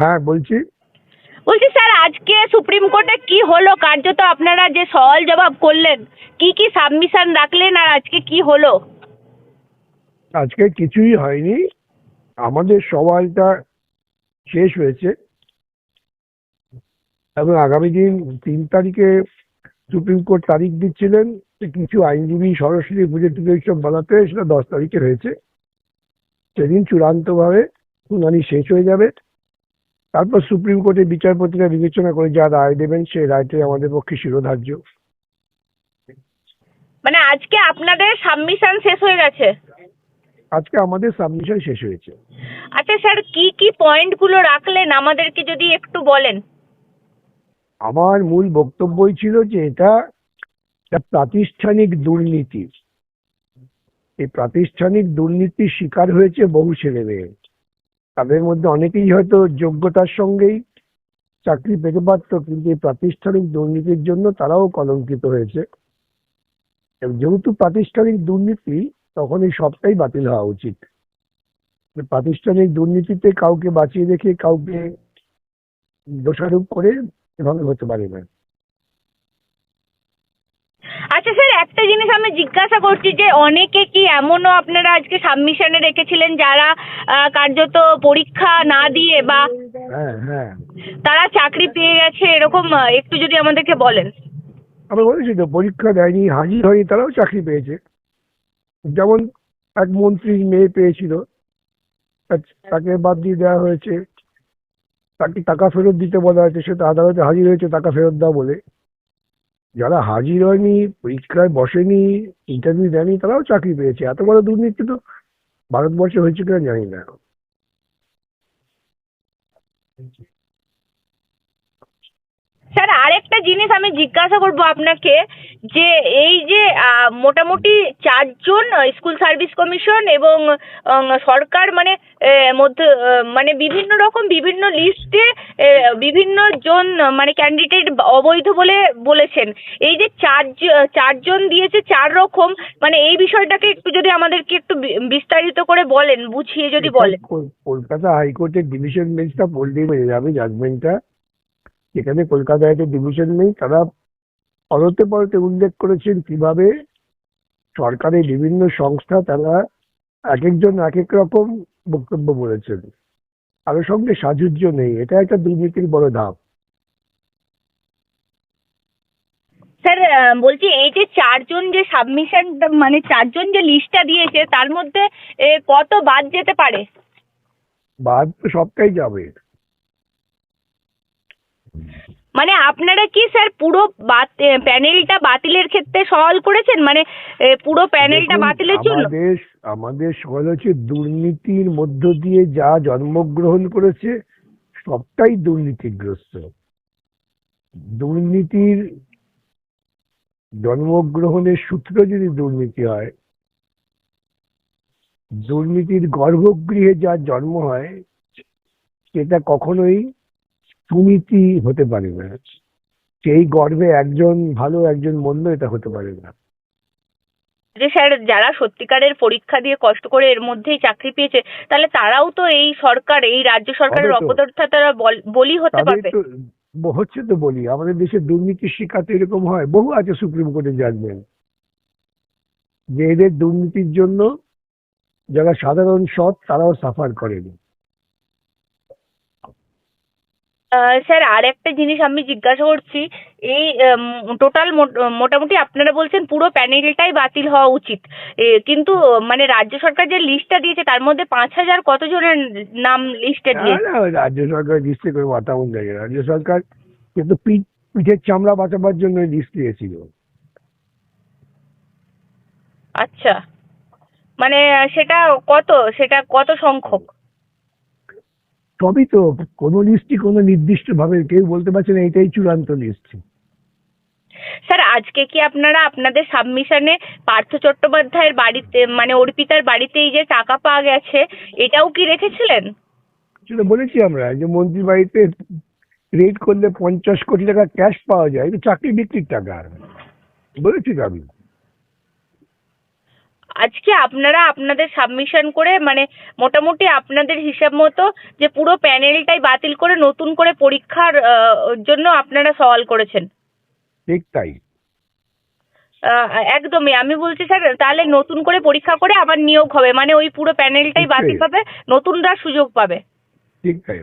হ্যাঁ বলছি। বলছি স্যার আজকে সুপ্রিম কোর্টে কি হলো? কার্যত আপনারা যে সওয়াল জবাব করলেন কি কি সাবমিশন রাখলেন আর আজকে কি হলো? আজকে কিছুই হয়নি। আমাদের সওয়ালটা শেষ হয়েছে। এবং আগামী দিন তিন তারিখে সুপ্রিম কোর্ট তারিখ দিচ্ছিলেন কিছু আইনজীবী সরাসরি বুঝে টুঝে এইসব বলাতে সেটা দশ তারিখে হয়েছে। সেদিন চূড়ান্তভাবে শুনানি শেষ হয়ে যাবে। তারপর সুপ্রিম কোর্টের বিচারপতিরা বিবেচনা করে যা রায় দেবেন সেই রায়টাই আমাদের পক্ষে শিরোধার্য। মানে আজকে আপনাদের সাবমিশন শেষ হয়ে গেছে? আজকে আমাদের সাবমিশন শেষ হয়েছে। আচ্ছা স্যার কি কি পয়েন্টগুলো রাখলেন? আমাদেরকে যদি একটু বলেন। আমার মূল বক্তব্যই ছিল যে এটা একটা প্রাতিষ্ঠানিক দুর্নীতি। এই প্রাতিষ্ঠানিক দুর্নীতির শিকার হয়েছে বহু ছেলে মেয়ে তাদের মধ্যে অনেকেই হয়তো যোগ্যতার সঙ্গেই চাকরি পেতে পারতো, কিন্তু এই প্রাতিষ্ঠানিক দুর্নীতির জন্য তারাও কলঙ্কিত হয়েছে। যেহেতু প্রাতিষ্ঠানিক দুর্নীতি, তখন এই সবটাই বাতিল হওয়া উচিত। প্রাতিষ্ঠানিক দুর্নীতিতে কাউকে বাঁচিয়ে রেখে কাউকে দোষারোপ করে এভাবে হতে পারে না আচ্ছা স্যার একটা জিনিস আমি জিজ্ঞাসা করছি যে অনেকে কি এমনও আপনারা আজকে সাবমিশনে রেখেছিলেন যারা কার্যত পরীক্ষা না দিয়ে বা হ্যাঁ হ্যাঁ। তারা চাকরি পেয়ে গেছে এরকম একটু যদি আমাদেরকে বলেন। আমি বলেছি তো পরীক্ষা দেয়নি হাজির হয়নি তারাও চাকরি পেয়েছে। যেমন এক মন্ত্রীর মেয়ে পেয়েছিল তাক- তাকে বাদ দিয়ে দেওয়া হয়েছে। তাকে টাকা ফেরত দিতে বলা হয়েছে সে তো আদালতে হাজির হয়েছে টাকা ফেরত দাও বলে। যারা হাজির হয়নি, পরীক্ষায় বসেনি ইন্টারভিউ দেয়নি, তারাও চাকরি পেয়েছে। এত বড় দুর্নীতি তো ভারতবর্ষে হয়েছে কিনা জানি না স্যার আরেকটা জিনিস আমি জিজ্ঞাসা করব আপনাকে যে এই যে মোটামুটি চারজন স্কুল সার্ভিস কমিশন এবং সরকার মানে মধ্যে মানে বিভিন্ন রকম বিভিন্ন লিস্টে বিভিন্ন জন মানে ক্যান্ডিডেট অবৈধ বলে বলেছেন। এই যে চার চারজন দিয়েছে চার রকম মানে এই বিষয়টাকে একটু যদি আমাদেরকে একটু বিস্তারিত করে বলেন বুঝিয়ে যদি বলেন। কল- কলকাতা হাইকোর্টের ডিভিশন বেঞ্চটা পড়লেই বোঝা যাবে জাজমেন্টটা যেখানে কলকাতা একটা ডিভিশন নেই তারা পরতে পরতে উল্লেখ করেছেন কীভাবে সরকারের বিভিন্ন সংস্থা তারা এক একজন এক এক রকম বক্তব্য বলেছেন। কারোর সঙ্গে সাজুজ্য নেই এটা একটা দুর্নীতির বড় ধাপ। স্যার বলছি এই যে চারজন যে সাবমিশন মানে চারজন যে লিস্টটা দিয়েছে তার মধ্যে কত বাদ যেতে পারে? বাদ তো সবটাই যাবে। মানে আপনারা কি স্যার পুরো বাত- প্যানেলটা বাতিলের ক্ষেত্রে সওয়াল করেছেন? মানে পুরো প্যানেলটা বাতিলের জন্য? আমাদের আমাদের সওয়াল হচ্ছে দুর্নীতির মধ্য দিয়ে যা জন্মগ্রহণ করেছে সবটাই দুর্নীতিগ্রস্ত। দুর্নীতির জন্মগ্রহণের সূত্র যদি দুর্নীতি হয় দুর্নীতির গর্ভগৃহে যা জন্ম হয় সেটা কখনোই সুনীতি হতে পারে না। সেই গর্বে একজন ভালো একজন মন্দ এটা হতে পারে না। যে স্যার যারা সত্যিকারের পরীক্ষা দিয়ে কষ্ট করে এর মধ্যেই চাকরি পেয়েছে তাহলে তারাও তো এই সরকার এই রাজ্য সরকারের। অপদার্থতার বল- হতে পারবে। হচ্ছে তো বলি আমাদের দেশে দুর্নীতির শিকার তো এরকম হয় বহু আছে সুপ্রিম কোর্টে জাজমেন্ট। যে এদের দুর্নীতির জন্য যারা সাধারণ সৎ তারাও সাফার করেন। স্যার আর একটা জিনিস আমি জিজ্ঞাসা করছি এই টোটাল মোটামুটি আপনারা বলছেন পুরো প্যানেলটাই বাতিল হওয়া উচিত। কিন্তু মানে রাজ্য সরকার যে লিস্টটা দিয়েছে তার মধ্যে পাঁচ হাজার কতজনের নাম লিস্টে দিয়েছে রাজ্য সরকার লিস্টে করে মাথা মন যায় রাজ্য সরকার কিন্তু পিঠ পিঠের চামড়া বাঁচাবার জন্য লিস্ট দিয়েছিল। আচ্ছা। মানে সেটা কত? সেটা কত সংখ্যক? সবই তো কোনো লিস্টই কোনো নির্দিষ্ট ভাবে কেউ বলতে পারছে না এটাই চূড়ান্ত লিস্ট স্যার আজকে কি আপনারা আপনাদের সাবমিশনে পার্থ চট্টোপাধ্যায়ের বাড়িতে মানে অর্পিতার বাড়িতে এই যে টাকা পাওয়া গেছে এটাও কি রেখেছিলেন? সেটা বলেছি আমরা যে মন্ত্রী বাড়িতে রেড করলে পঞ্চাশ কোটি টাকা ক্যাশ পাওয়া যায় এটা চাকরি বিক্রির টাকা। বলেছি তো আমি। আজকে আপনারা আপনাদের সাবমিশন করে মানে মোটামুটি আপনাদের হিসাব মতো যে পুরো প্যানেলটাই বাতিল করে নতুন করে পরীক্ষার জন্য আপনারা সওয়াল করেছেন। ঠিক তাই। একদমই। আমি বলছি স্যার তাহলে নতুন করে পরীক্ষা করে আবার নিয়োগ হবে। মানে ওই পুরো প্যানেলটাই বাতিল হবে নতুনরা সুযোগ পাবে। ঠিক তাই।